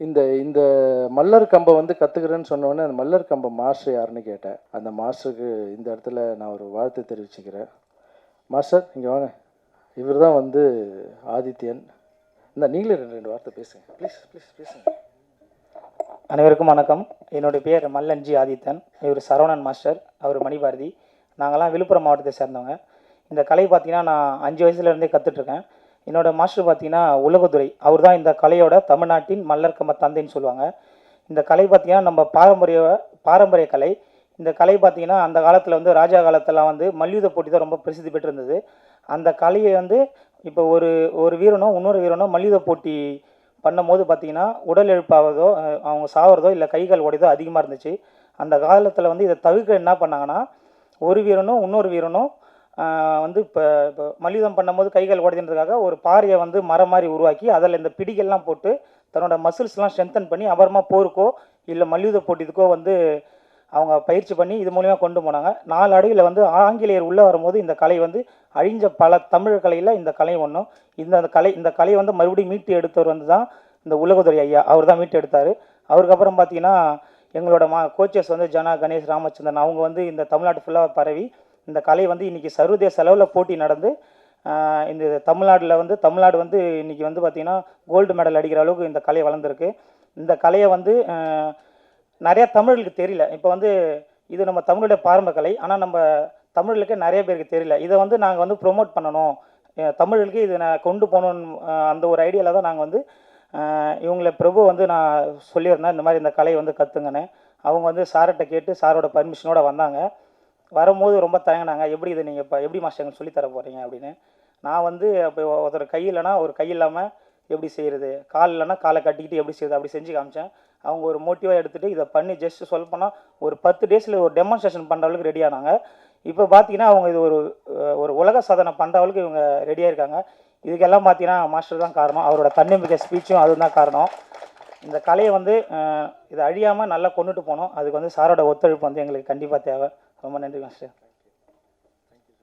இந்த இந்த மல்லர் கம்பை வந்து கற்றுக்கிறேன்னு சொன்னோடனே அந்த மல்லர் கம்பை மாஸ்டர் யாருன்னு கேட்டேன். அந்த மாஸ்டருக்கு இந்த இடத்துல நான் ஒரு வாழ்த்து தெரிவிச்சுக்கிறேன். மாஸ்டர் இங்கே வாங்க. இவர் தான் வந்து ஆதித்யன். இந்த நீங்களே ரெண்டு ரெண்டு வார்த்தை பேசுங்க. ப்ளீஸ் ப்ளீஸ் பேசுங்க அனைவருக்கும் வணக்கம். என்னுடைய பேர் மல்லன்ஜி ஆதித்தன் இவர் சரவணன் மாஸ்டர். அவர் மணிபாரதி. நாங்கள்லாம் விழுப்புரம் மாவட்டத்தை சேர்ந்தவங்க. இந்த கலை பார்த்தீங்கன்னா நான் அஞ்சு வயசுலேருந்தே கற்றுட்ருக்கேன் என்னோட மாஸ்டர் பார்த்தீங்கன்னா உலகத்துறை அவர் தான் இந்த கலையோட தமிழ்நாட்டின் மல்லர் தந்தைன்னு சொல்லுவாங்க. இந்த கலை பார்த்தீங்கன்னா நம்ம பாரம்பரிய பாரம்பரிய கலை. இந்த கலை பார்த்தீங்கன்னா அந்த காலத்தில் வந்து ராஜா காலத்தெல்லாம் வந்து மல்யுத போட்டி தான் ரொம்ப பிரசித்தி பெற்றிருந்தது. அந்த கலையை வந்து இப்போ ஒரு ஒரு வீரனோ இன்னொரு வீரனோ மல்யுத போட்டி பண்ணும்போது பார்த்திங்கன்னா உடல் எழுப்பாவதோ அவங்க சாவறதோ இல்லை கைகள் உடையதோ அதிகமாக இருந்துச்சு. அந்த காலத்தில் வந்து இதை தவிர்க்க என்ன பண்ணாங்கன்னா ஒரு வீரனும் இன்னொரு வீரனும் வந்து இப்போ இப்போ மல்யுத்தம் பண்ணும்போது கைகள் உடைதுன்றதுக்காக ஒரு பாறையை வந்து மரம் மாதிரி உருவாக்கி அதில் இந்த பிடிகள்லாம் போட்டு தன்னோட மசில்ஸ்லாம் ஸ்ட்ரென்தன் பண்ணி அப்புறமா போருக்கோ இல்லை மல்யுத்த போட்டிக்கோ வந்து அவங்க பயிற்சி பண்ணி இது மூலிமா கொண்டு போனாங்க. நாலு அடியில் வந்து ஆங்கிலேயர் உள்ளே வரும்போது இந்த கலை வந்து அழிஞ்ச பல தமிழ் கலையில் இந்த கலை ஒன்றும் இந்த அந்த கலை இந்த கலையை வந்து மறுபடியும் மீட்டு எடுத்தவர் வந்து தான் இந்த உலகதுரை ஐயா. அவர் தான் மீட்டு எடுத்தார். அவருக்கப்புறம் பார்த்தீங்கன்னா எங்களோட மா கோச்சஸ் வந்து ஜனா கணேஷ் ராமச்சந்திரன் அவங்க வந்து இந்த தமிழ்நாட்டு ஃபுல்லாக பரவி இந்த கலை வந்து இன்றைக்கி சர்வதேச அளவில் போட்டி நடந்து இந்த தமிழ்நாட்டில் வந்து தமிழ்நாடு வந்து இன்றைக்கி வந்து பார்த்திங்கன்னா கோல்டு மெடல் அடிக்கிற அளவுக்கு இந்த கலை வளர்ந்துருக்கு. இந்த கலையை வந்து நிறையா தமிழர்களுக்கு தெரியல. இப்போ வந்து இது நம்ம தமிழுடைய பாரம்பரிய கலை. ஆனால் நம்ம தமிழர்களுக்கு நிறைய பேருக்கு தெரியல. இதை வந்து நாங்கள் வந்து ப்ரொமோட் பண்ணணும். தமிழர்களுக்கு இதை நான் கொண்டு போகணுன்னு அந்த ஒரு ஐடியாவில் தான் நாங்கள் வந்து இவங்களை பிரபு வந்து நான் சொல்லியிருந்தேன். இந்த மாதிரி இந்த கலையை வந்து கற்றுங்கன்னு அவங்க வந்து சார்கிட்ட கேட்டு சாரோட பர்மிஷனோட வந்தாங்க. வரும்போது ரொம்ப தயங்கினாங்க. எப்படி இதை நீங்கள் இப்போ எப்படி மாஸ்டர் எங்களுக்கு சொல்லித் தர போகிறீங்க அப்படின்னு. நான் வந்து அப்போ ஒருத்தர் கை இல்லைனா ஒரு கை இல்லாமல் எப்படி செய்கிறது கால் இல்லைன்னா காலை கட்டிக்கிட்டு எப்படி செய்யுது அப்படி செஞ்சு காமிச்சேன். அவங்க ஒரு மோட்டிவாக எடுத்துகிட்டு இதை பண்ணி ஜஸ்ட் சொல்லப்போனால் ஒரு பத்து டேஸில் ஒரு டெமான்ஸ்ட்ரேஷன் பண்ணுற அளவுக்கு ரெடி ஆனாங்க. இப்போ பார்த்தீங்கன்னா அவங்க இது ஒரு ஒரு உலக சாதனை பண்ணுற அளவுக்கு இவங்க ரெடியாக இருக்காங்க. இதுக்கெல்லாம் பார்த்தீங்கன்னா மாஸ்டர் தான் காரணம். அவரோட தன்னம்பிக்கை ஸ்பீச்சும் அதுதான் காரணம். இந்த கலையை வந்து இதை அழியாமல் நல்லா கொண்டுட்டு போனோம் அதுக்கு வந்து சாரோட ஒத்துழைப்பு வந்து எங்களுக்கு கண்டிப்பாக தேவை. ரொம்ப நன்றி மாஸ்டர்